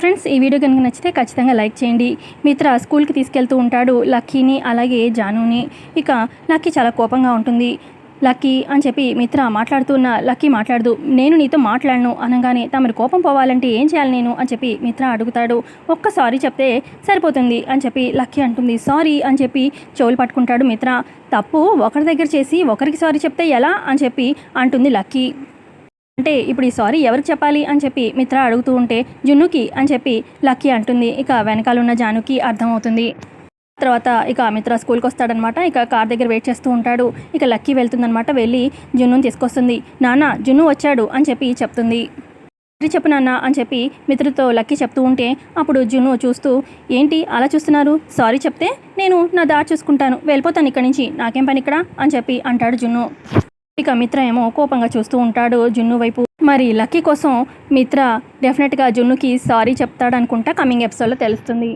Friends ఈ video కనుక నచ్చితే ఖచ్చితంగా లైక్ చేయండి. మిత్ర స్కూల్కి తీసుకెళ్తూ ఉంటాడు లక్కీని అలాగే జానుని. ఇక లక్కీ చాలా కోపంగా ఉంటుంది. లక్కీ అని చెప్పి మిత్ర మాట్లాడుతున్న లక్కీ మాట్లాడదు. నేను నీతో మాట్లాడను అనగానే తమరి కోపం పోవాలంటే ఏం చేయాలి నేను అని చెప్పి మిత్ర అడుగుతాడు. ఒక్క సారీ చెప్తే సరిపోతుంది అని చెప్పి లక్కీ అంటుంది. సారీ అని చెప్పి చెవులు పట్టుకుంటాడు మిత్ర. తప్పు ఒకరి దగ్గర చేసి ఒకరికి సారీ చెప్తే ఎలా అని చెప్పి అంటుంది లక్కీ. అంటే ఇప్పుడు ఈ సారీ ఎవరికి చెప్పాలి అని చెప్పి మిత్ర అడుగుతూ ఉంటే జున్నుకి అని చెప్పి లక్కీ అంటుంది. ఇక వెనకాల ఉన్న జానుకి అర్థమవుతుంది. తర్వాత ఇక మిత్ర స్కూల్కి వస్తాడనమాట. ఇక కార్ దగ్గర వెయిట్ చేస్తూ ఉంటాడు. ఇక లక్కీ వెళ్తుందనమాట. వెళ్ళి జున్నుని తీసుకొస్తుంది. నాన్న జున్ను వచ్చాడు అని చెప్పి చెప్తుంది. "సరే చెప్పు నాన్న అని చెప్పి మిత్రుతో లక్కీ చెప్తూ ఉంటే అప్పుడు జున్ను చూస్తూ ఏంటి అలా చూస్తున్నారు? సారీ చెప్తే నేను నా దారి చూసుకుంటాను. వెళ్ళిపోతాను ఇక్కడి నుంచి. నాకేం పని ఇక్కడ? అని చెప్పి అంటాడు జున్ను. ఇక మిత్ర ఏమో కోపంగా చూస్తూ ఉంటాడు జున్ను వైపు. మరి లక్కీ కోసం మిత్ర డెఫినెట్గా జున్నుకి సారీ చెప్తాడనుకుంటా కమింగ్ ఎపిసోడ్లో తెలుస్తుంది.